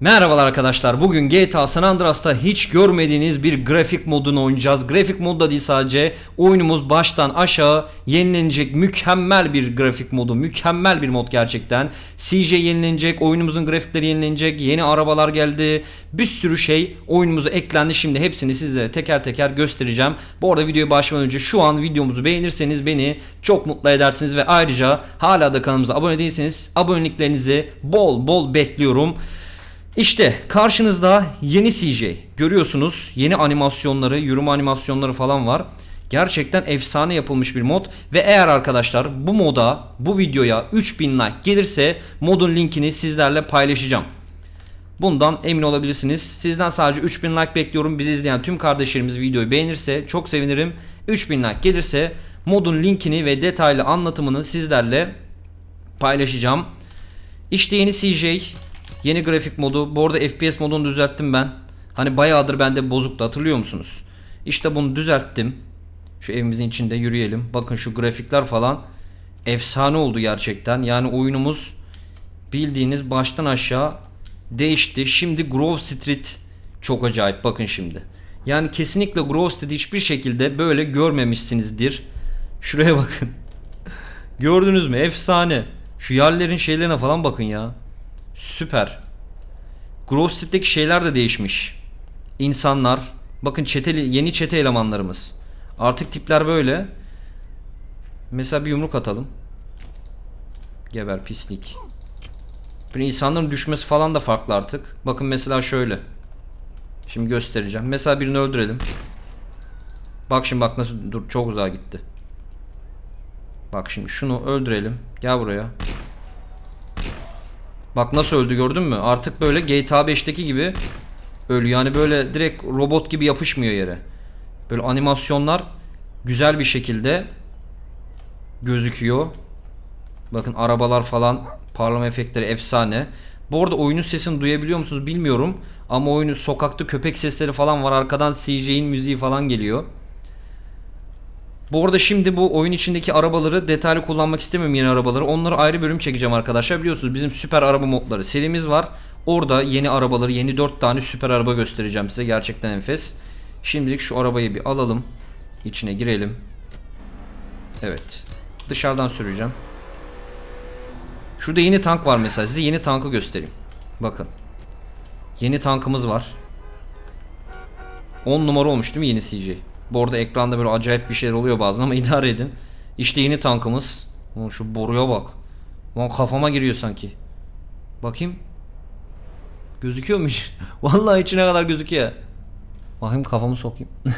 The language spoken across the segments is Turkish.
Merhabalar arkadaşlar. Bugün GTA San Andreas'ta hiç görmediğiniz bir grafik modunu oynayacağız. Grafik mod da değil sadece oyunumuz baştan aşağı yenilenecek mükemmel bir grafik modu. Mükemmel bir mod gerçekten. CJ yenilenecek, oyunumuzun grafikleri yenilenecek, yeni arabalar geldi. Bir sürü şey oyunumuza eklendi. Şimdi hepsini sizlere teker teker göstereceğim. Bu arada videoya başlamadan önce şu an videomuzu beğenirseniz beni çok mutlu edersiniz ve ayrıca hala da kanalımıza abone değilseniz aboneliklerinizi bol bol bekliyorum. İşte karşınızda yeni CJ. Görüyorsunuz yeni animasyonları, yürüme animasyonları falan var. Gerçekten efsane yapılmış bir mod ve eğer arkadaşlar bu moda, bu videoya 3000 like gelirse modun linkini sizlerle paylaşacağım. Bundan emin olabilirsiniz. Sizden sadece 3000 like bekliyorum. Bizi izleyen tüm kardeşlerimiz videoyu beğenirse çok sevinirim. 3000 like gelirse modun linkini ve detaylı anlatımını sizlerle paylaşacağım. İşte yeni CJ, yeni grafik modu. Bu arada FPS modunu düzelttim ben. Hani bayağıdır bende bozuktu hatırlıyor musunuz? İşte bunu düzelttim. Şu evimizin içinde yürüyelim. Bakın şu grafikler falan efsane oldu gerçekten. Yani oyunumuz bildiğiniz baştan aşağı değişti. Şimdi Grove Street çok acayip bakın şimdi. Yani kesinlikle Grove Street hiçbir şekilde böyle görmemişsinizdir. Şuraya bakın. Gördünüz mü? Efsane. Şu yerlerin şeylerine falan bakın ya. Süper. Grove Street'teki şeyler de değişmiş. İnsanlar. Bakın çeteli, yeni çete elemanlarımız. Artık tipler böyle. Mesela bir yumruk atalım. Geber pislik. Bir insanların düşmesi falan da farklı artık. Bakın mesela şöyle. Şimdi göstereceğim. Mesela birini öldürelim. Bak şimdi bak nasıl dur çok uzağa gitti. Bak şimdi şunu öldürelim. Gel buraya. Bak nasıl öldü gördün mü? Artık böyle GTA 5'teki gibi ölüyor. Yani böyle direkt robot gibi yapışmıyor yere. Böyle animasyonlar güzel bir şekilde gözüküyor. Bakın arabalar falan parlama efektleri efsane. Bu arada oyunun sesini duyabiliyor musunuz bilmiyorum. Ama oyunu sokakta köpek sesleri falan var. Arkadan CJ'in müziği falan geliyor. Bu arada şimdi bu oyun içindeki arabaları detaylı kullanmak istemiyorum yeni arabaları. Onları ayrı bölüm çekeceğim arkadaşlar. Biliyorsunuz bizim süper araba modları serimiz var. Orada yeni arabaları, yeni 4 tane süper araba göstereceğim size. Gerçekten enfes. Şimdilik şu arabayı bir alalım. İçine girelim. Evet. Dışarıdan süreceğim. Şurada yeni tank var mesela. Size yeni tankı göstereyim. Bakın. Yeni tankımız var. 10 numara olmuş değil mi yeni CJ? Bu arada ekranda böyle acayip bir şeyler oluyor bazen ama idare edin. İşte yeni tankımız. Ulan şu boruya bak. Ulan kafama giriyor sanki. Bakayım. Gözüküyormuş. Vallahi içine kadar gözüküyor. Bakayım kafamı sokayım.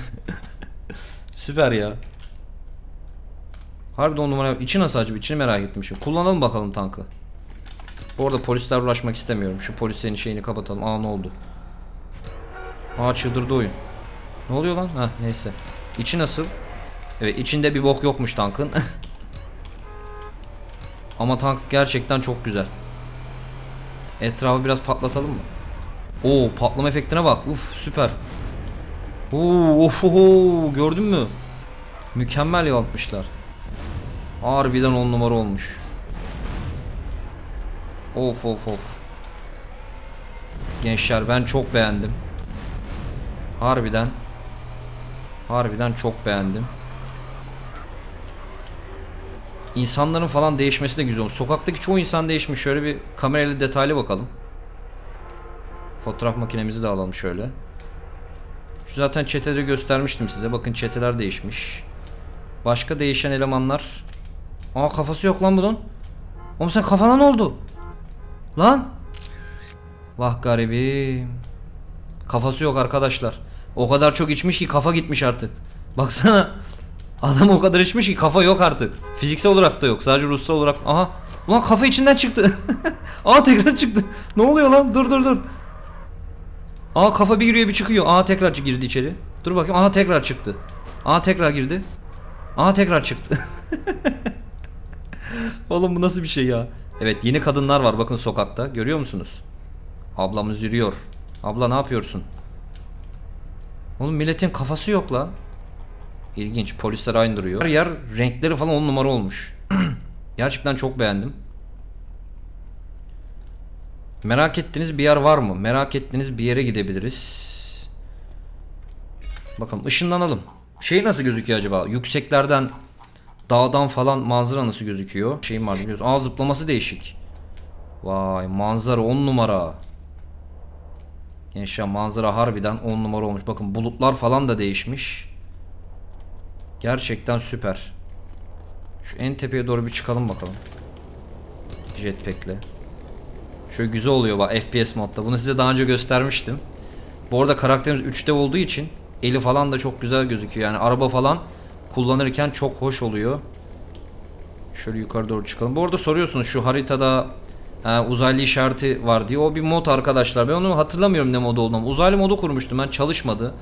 Süper ya. Harbiden on numara. İçi nasıl acaba? İçini merak ettim şimdi. Kullanalım bakalım tankı. Bu arada polisler uğraşmak istemiyorum. Şu polislerin şeyini kapatalım. Aa ne oldu? Aa çıldırdı oyun. Ne oluyor lan? Ha neyse. İçi nasıl? Evet içinde bir bok yokmuş tankın. Ama tank gerçekten çok güzel. Etrafı biraz patlatalım mı? Oo patlama efektine bak. Uf süper. Oo of oho, gördün mü? Mükemmel yapmışlar. Harbiden on numara olmuş. Of of of. Gençler ben çok beğendim. Harbiden. Harbiden çok beğendim. İnsanların falan değişmesi de güzel. Sokaktaki çoğu insan değişmiş. Şöyle bir kamerayla detaylı bakalım. Fotoğraf makinemizi de alalım şöyle. Şu zaten çetede göstermiştim size. Bakın çeteler değişmiş. Başka değişen elemanlar. Aa kafası yok lan bunun. Oğlum sen kafana ne oldu? Lan. Vah garibim. Kafası yok arkadaşlar. O kadar çok içmiş ki kafa gitmiş artık. Baksana. Adam o kadar içmiş ki kafa yok artık. Fiziksel olarak da yok. Sadece ruhsal olarak. Aha. Ulan kafa içinden çıktı. Aa tekrar çıktı. Ne oluyor lan? Dur dur dur. Aa kafa bir giriyor bir çıkıyor. Aa tekrar girdi içeri. Dur bakayım. Aa tekrar çıktı. Aa tekrar girdi. Aa tekrar çıktı. Oğlum bu nasıl bir şey ya? Evet yeni kadınlar var bakın sokakta. Görüyor musunuz? Ablamız yürüyor. Abla ne yapıyorsun? Oğlum milletin kafası yok lan. İlginç. Polisler aynı duruyor. Her yer renkleri falan on numara olmuş. Gerçekten çok beğendim. Merak ettiğiniz bir yer var mı? Merak ettiğiniz bir yere gidebiliriz. Bakalım ışınlanalım. Şey nasıl gözüküyor acaba? Yükseklerden dağdan falan manzara nasıl gözüküyor? Şeyim var biliyorsun. Aa zıplaması değişik. Vay manzara 10 numara. Gençler manzara harbiden 10 numara olmuş. Bakın bulutlar falan da değişmiş. Gerçekten süper. Şu en tepeye doğru bir çıkalım bakalım. Jetpack'le. Şöyle güzel oluyor bak FPS modda. Bunu size daha önce göstermiştim. Bu arada karakterimiz 3'te olduğu için eli falan da çok güzel gözüküyor. Yani araba falan kullanırken çok hoş oluyor. Şöyle yukarı doğru çıkalım. Bu arada soruyorsunuz şu haritada uzaylı işareti var diye. O bir mod arkadaşlar. Ben onu hatırlamıyorum ne modu olduğunu. Uzaylı modu kurmuştum ben çalışmadı.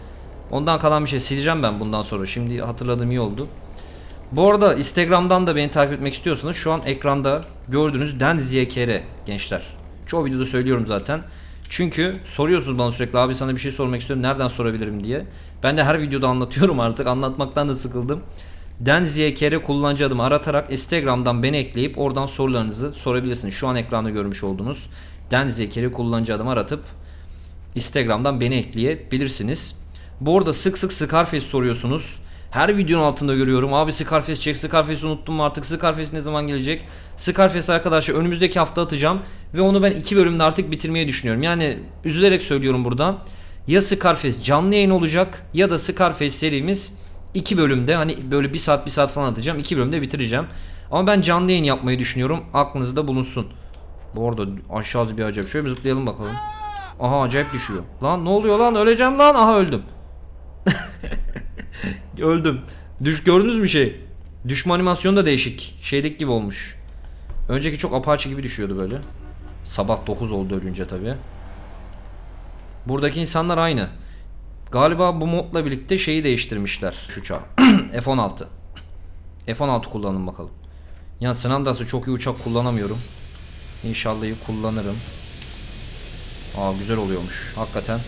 Ondan kalan bir şey sileceğim ben bundan sonra. Şimdi hatırladığım iyi oldu. Bu arada Instagram'dan da beni takip etmek istiyorsanız şu an ekranda gördüğünüz DenZYKR gençler. Çoğu videoda söylüyorum zaten. Çünkü soruyorsunuz bana sürekli abi sana bir şey sormak istiyorum nereden sorabilirim diye. Ben de her videoda anlatıyorum artık anlatmaktan da sıkıldım. DenZYKR kullanıcı adımı aratarak Instagram'dan beni ekleyip oradan sorularınızı sorabilirsiniz. Şu an ekranda görmüş olduğunuz DenZYKR kullanıcı adımı aratıp Instagram'dan beni ekleyebilirsiniz. Bu arada sık sık Scarface soruyorsunuz. Her videonun altında görüyorum. Abi Scarface çek. Scarface'i unuttum mu artık? Scarface ne zaman gelecek? Scarface arkadaşlar önümüzdeki hafta atacağım. Ve onu ben iki bölümde artık bitirmeyi düşünüyorum. Yani üzülerek söylüyorum buradan. Ya Scarface canlı yayın olacak ya da Scarface serimiz iki bölümde hani böyle bir saat bir saat falan atacağım. iki bölümde bitireceğim. Ama ben canlı yayın yapmayı düşünüyorum. Aklınızda bulunsun. Bu arada aşağısı bir acayip. Şöyle bir zıplayalım bakalım. Aha acayip düşüyor. Lan ne oluyor lan? Öleceğim lan. Aha öldüm. Öldüm. Düş gördünüz mü şey? Düşme animasyonu da değişik. Şeydeki gibi olmuş. Önceki çok apaçı gibi düşüyordu böyle. Sabah 9 oldu ölünce tabi. Buradaki insanlar aynı. Galiba bu modla birlikte şeyi değiştirmişler şu uçağı. F-16. F-16 kullanın bakalım. Ya San Andreas'ta çok iyi uçak kullanamıyorum. İnşallah iyi kullanırım. Aa güzel oluyormuş. Hakikaten.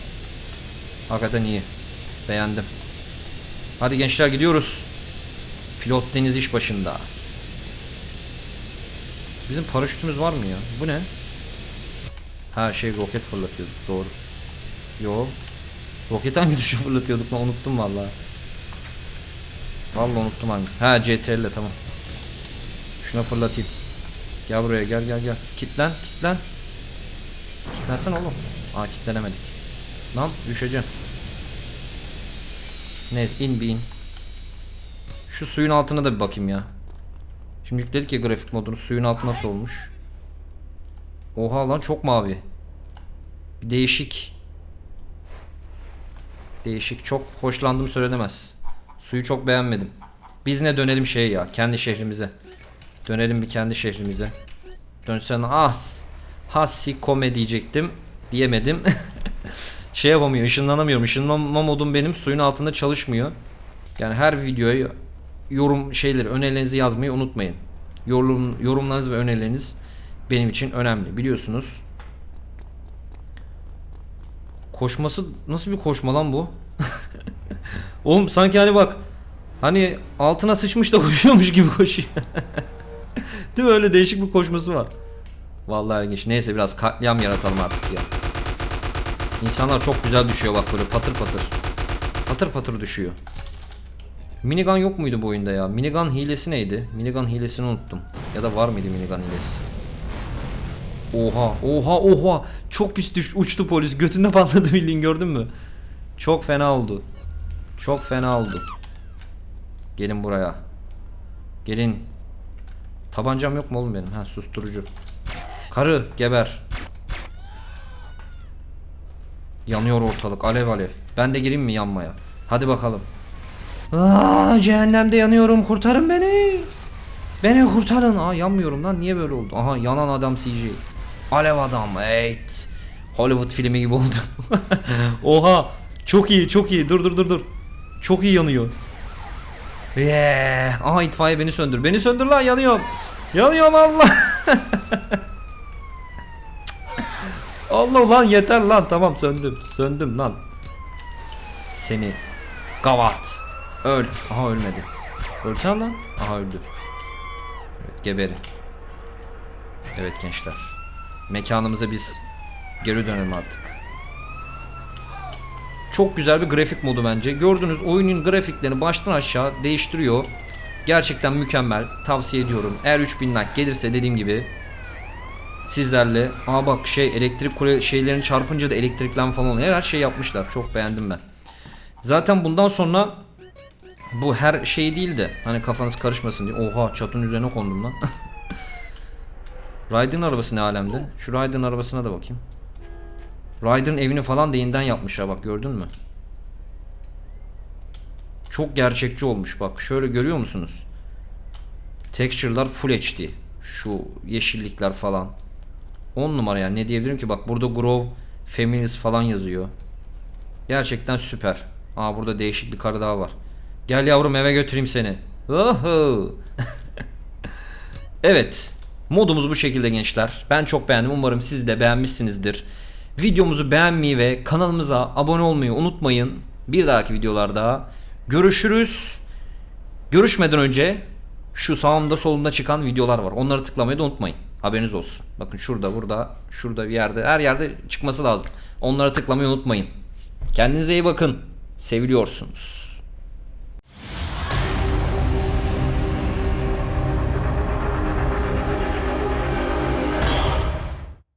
Hakikaten iyi. Beğendim. Hadi gençler gidiyoruz. Pilot Deniz iş başında. Bizim paraşütümüz var mı ya? Bu ne? Ha şey roket fırlatıyorduk doğru. Yo. Roket hangi tuşa fırlatıyorduk lan unuttum vallahi. Vallahi unuttum hangi. Ha CTRL tamam. Şuna fırlatayım. Gel buraya gel gel gel. Kitlen kitlen. Kitlensen oğlum. Aa kitlenemedik. Lan düşeceğim. Neyse in bir in. Şu suyun altına da bir bakayım ya. Şimdi yükledik ya grafik modunu. Suyun altı nasıl olmuş? Oha lan çok mavi. Bir değişik. Değişik. Çok hoşlandım söylenemez. Suyu çok beğenmedim. Biz ne dönelim şey ya. Kendi şehrimize. Dönelim bir kendi şehrimize. Dönsen as. Hassi kome diyecektim. Diyemedim. şey yapamıyor. ışınlanamıyorum. Işınlanma modum benim suyun altında çalışmıyor. Yani her videoya yorum şeyleri, önerilerinizi yazmayı unutmayın. Yorum, yorumlarınız ve önerileriniz benim için önemli. Biliyorsunuz. Koşması nasıl bir koşma lan bu? Oğlum sanki hani bak hani altına sıçmış da koşuyormuş gibi koşuyor. Değil mi öyle değişik bir koşması var. Vallahi ilginç. Neyse biraz katliam yaratalım artık ya. İnsanlar çok güzel düşüyor bak böyle patır patır. Patır patır düşüyor. Minigun yok muydu bu oyunda ya? Minigun hilesi neydi? Minigun hilesini unuttum. Ya da var mıydı minigun hilesi? Oha, oha, oha. Çok pis düş uçtu polis. Götünde patladı bildiğin gördün mü? Çok fena oldu. Çok fena oldu. Gelin buraya. Gelin. Tabancam yok mu oğlum benim? Ha susturucu. Karı geber. Yanıyor ortalık alev alev. Ben de gireyim mi yanmaya? Hadi bakalım. Aa, cehennemde yanıyorum kurtarın beni. Beni kurtarın. Aa yanmıyorum lan niye böyle oldu? Aha yanan adam CG. Alev adam. Evet. Hollywood filmi gibi oldu. Oha. Çok iyi çok iyi. Dur dur dur dur. Çok iyi yanıyor. Yeah. Aha itfaiye beni söndür. Beni söndür lan yanıyorum. Yanıyorum Allah. Allah lan yeter lan tamam söndüm. Söndüm lan. Seni gavat. Öl. Aha ölmedi. Ölsen lan. Aha öldü. Evet geberi. Evet gençler. Mekanımıza biz Geri dönelim artık. Çok güzel bir grafik modu bence. Gördüğünüz oyunun grafiklerini baştan aşağı değiştiriyor. Gerçekten mükemmel. Tavsiye ediyorum. Eğer 3000 like gelirse dediğim gibi sizlerle aa bak şey elektrik kule şeylerin çarpınca da elektriklen falan oluyor. Her şey yapmışlar. Çok beğendim ben. Zaten bundan sonra bu her şey değil de hani kafanız karışmasın diye. Oha çatının üzerine kondum lan. Ryder'ın arabası ne alemde? Şu Ryder'ın arabasına da bakayım. Ryder'ın evini falan da yeniden yapmışlar bak gördün mü? Çok gerçekçi olmuş bak. Şöyle görüyor musunuz? Texture'lar full HD. Şu yeşillikler falan. 10 numara yani ne diyebilirim ki bak burada Grove Families falan yazıyor. Gerçekten süper. Aa burada değişik bir karı daha var. Gel yavrum eve götüreyim seni. Oho. evet. Modumuz bu şekilde gençler. Ben çok beğendim. Umarım siz de beğenmişsinizdir. Videomuzu beğenmeyi ve kanalımıza abone olmayı unutmayın. Bir dahaki videolarda görüşürüz. Görüşmeden önce şu sağımda solunda çıkan videolar var. Onları tıklamayı da unutmayın. Haberiniz olsun. Bakın şurada, burada, şurada bir yerde, her yerde çıkması lazım. Onlara tıklamayı unutmayın. Kendinize iyi bakın. Seviliyorsunuz.